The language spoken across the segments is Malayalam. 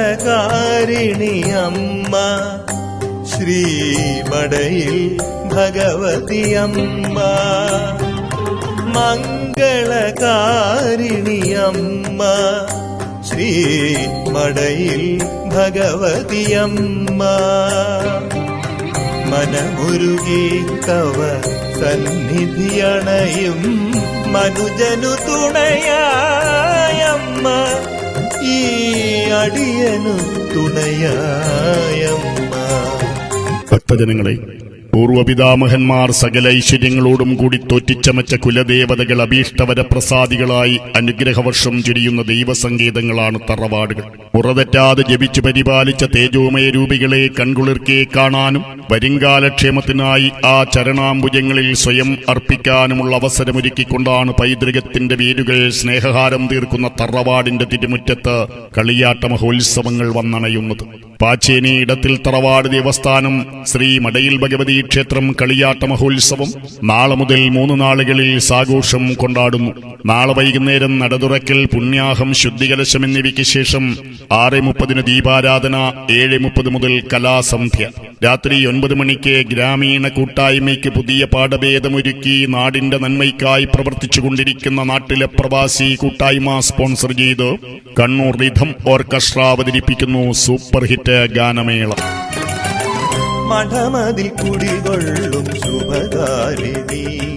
മംഗളകാരിണി അമ്മ ശ്രീമടയിൽ ഭഗവതി അമ്മ മംഗളകാരിണി അമ്മ ശ്രീമടയിൽ ഭഗവതി അമ്മ മനമുരുകി തവ സന്നിധിയണയും മനുജനു തുണയായമ്മ. ഈ അടിയനു തുണയായമ്മ. ഭക്തജനങ്ങളെ പൂർവപിതാമഹന്മാർ സകല ഐശ്വര്യങ്ങളോടും കൂടി തോറ്റിച്ചമച്ച കുലദേവതകൾ അഭീഷ്ടവരപ്രസാദികളായി അനുഗ്രഹവർഷം ചുരിയുന്ന ദൈവസങ്കേതങ്ങളാണ് തറവാടുകൾ. മുറതെറ്റാതെ ജപിച്ചു പരിപാലിച്ച തേജോമയ രൂപികളെ കൺകുളിർക്കെ കാണാനും വരുംകാലക്ഷേമത്തിനായി ആ ചരണാംബുജങ്ങളിൽ സ്വയം അർപ്പിക്കാനുമുള്ള അവസരമൊരുക്കിക്കൊണ്ടാണ് പൈതൃകത്തിന്റെ വേരുകൾ സ്നേഹഹാരം തീർക്കുന്ന തറവാടിന്റെ തിരുമുറ്റത്ത് കളിയാട്ട മഹോത്സവങ്ങൾ വന്നണയുന്നത്. പാച്ചേനി ഇടത്തിൽ തറവാട് ദേവസ്ഥാനം ശ്രീ മടയിൽ ഭഗവതി ക്ഷേത്രം കളിയാട്ട മഹോത്സവം നാളെ മുതൽ മൂന്ന് നാളുകളിൽ സാഘോഷം കൊണ്ടാടുന്നു. നാളെ വൈകുന്നേരം നടതുറക്കൽ പുണ്യാഹം ശുദ്ധികലശം എന്നിവയ്ക്ക് ശേഷം ആറ് മുപ്പതിന് ദീപാരാധന ഏഴ് മുപ്പത് മുതൽ കലാസന്ധ്യ. രാത്രി ഒൻപത് മണിക്ക് ഗ്രാമീണ കൂട്ടായ്മയ്ക്ക് പുതിയ പാഠഭേദമൊരുക്കി നാടിന്റെ നന്മയ്ക്കായി പ്രവർത്തിച്ചുകൊണ്ടിരിക്കുന്ന നാട്ടിലെ പ്രവാസി കൂട്ടായ്മ സ്പോൺസർ ചെയ്ത് കണ്ണൂർ റിഥം ഓർക്കസ്ട്ര അവതരിപ്പിക്കുന്നു സൂപ്പർ ഹിറ്റ് ഗാനമേള. മഠമതിൽ കുടികൊള്ളും ശുഭകാരിണി.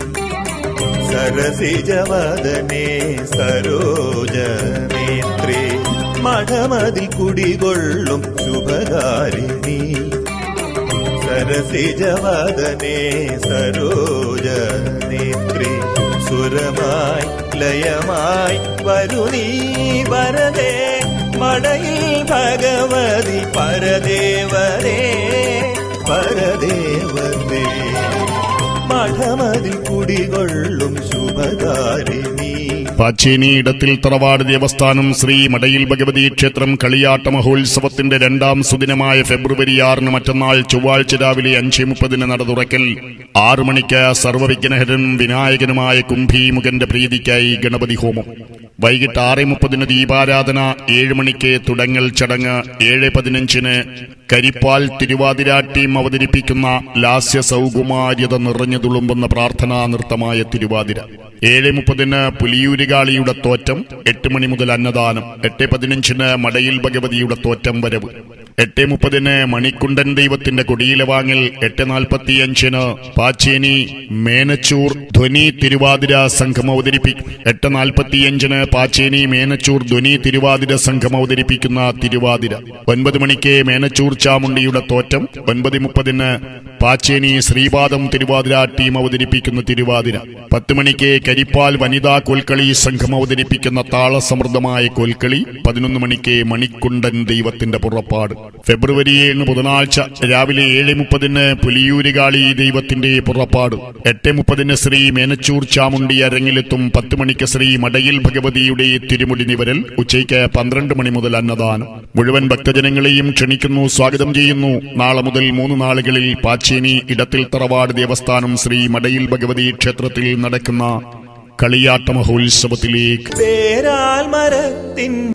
സരസിജവദനേ സരോജനേത്രേ. മഠമതിൽ കുടികൊള്ളും ശുഭകാരിണി. സരസിജവദനേ സരോജനേത്രേ. സുരമായി ലയമായി വരുനീ വരതേ മടയിൽ ഭഗവതി പരദേവരേ പരദേവരേ മഠമതി കുടികൊള്ളും ശുഭകാരിണി. പാച്ചേനി ഇടത്തിൽ തറവാട് ദേവസ്ഥാനം ശ്രീ മടയിൽ ഭഗവതി ക്ഷേത്രം കളിയാട്ട മഹോത്സവത്തിന്റെ രണ്ടാം സുദിനമായ ഫെബ്രുവരി ആറിന് മറ്റന്നാൾ ചൊവ്വാഴ്ച രാവിലെ അഞ്ച് മുപ്പതിന് നട തുറക്കൽ. ആറു മണിക്ക് സർവവിഘ്നഹരൻ വിനായകനുമായ കുംഭീമുഖന്റെ പ്രീതിക്കായി ഗണപതി ഹോമം. വൈകിട്ട് ആറ് മുപ്പതിന് ദീപാരാധന ഏഴ് മണിക്ക് തുടങ്ങൽ ചടങ്ങ് ഏഴ് പതിനഞ്ചിന് കരിപ്പാൽ തിരുവാതിര ടീം അവതരിപ്പിക്കുന്ന ലാസ്യ സൗകുമാര്യത നിറഞ്ഞു തുളുമ്പുന്ന പ്രാർത്ഥനാ നൃത്തമായ തിരുവാതിര. ഏഴ് മുപ്പതിന് പുലിയൂരുകാളിയുടെ തോറ്റം എട്ട് മണി മുതൽ അന്നദാനം എട്ട് പതിനഞ്ചിന് മടയിൽ ഭഗവതിയുടെ തോറ്റം വരവ്. എട്ട് മുപ്പതിന് മണിക്കുണ്ടൻ ദൈവത്തിന്റെ കൊടിയില വാങ്ങൽ എട്ട് നാൽപ്പത്തിയഞ്ചിന് പാച്ചേനി മേനച്ചൂർ ധ്വനി തിരുവാതിര സംഘം അവതരിപ്പിക്കും എട്ട് നാൽപ്പത്തിയഞ്ചിന് പാച്ചേനി മേനച്ചൂർ ധ്വനി തിരുവാതിര സംഘം അവതരിപ്പിക്കുന്ന തിരുവാതിര. ഒൻപത് മണിക്ക് മേനച്ചൂർ ചാമുണ്ടിയുടെ തോറ്റം. ഒൻപത് മുപ്പതിന് പാച്ചേനി ശ്രീപാദം തിരുവാതിര ടീം അവതരിപ്പിക്കുന്ന തിരുവാതിര. പത്ത് മണിക്ക് കരിപ്പാൽ വനിതാ കോൽക്കളി സംഘം അവതരിപ്പിക്കുന്ന താളസമൃദ്ധമായ കോൽക്കളി. പതിനൊന്ന് മണിക്ക് മണിക്കുണ്ടൻ ദൈവത്തിന്റെ പുറപ്പാട്. ഫെബ്രുവരി ഏഴിന് ബുധനാഴ്ച രാവിലെ ഏഴ് മുപ്പതിന് പുലിയൂരുകാളി ദൈവത്തിന്റെ പുറപ്പാട്. എട്ട് മുപ്പതിന് ശ്രീ മേനച്ചൂർ ചാമുണ്ടി അരങ്ങിലെത്തും പത്ത് മണിക്ക് ശ്രീ മടയിൽ ഭഗവതിയുടെ തിരുമുടി നിവരൽ ഉച്ചയ്ക്ക് പന്ത്രണ്ട് മണി മുതൽ അന്നദാനം. മുഴുവൻ ഭക്തജനങ്ങളെയും ക്ഷണിക്കുന്നു സ്വാഗതം ചെയ്യുന്നു. നാളെ മുതൽ മൂന്ന് നാളുകളിൽ പാച്ചേനി ഇടത്തിൽ തറവാട് ദേവസ്ഥാനം ശ്രീ മടയിൽ ഭഗവതി ക്ഷേത്രത്തിൽ നടക്കുന്ന കളിയാട്ട മഹോത്സവത്തിലേക്ക്.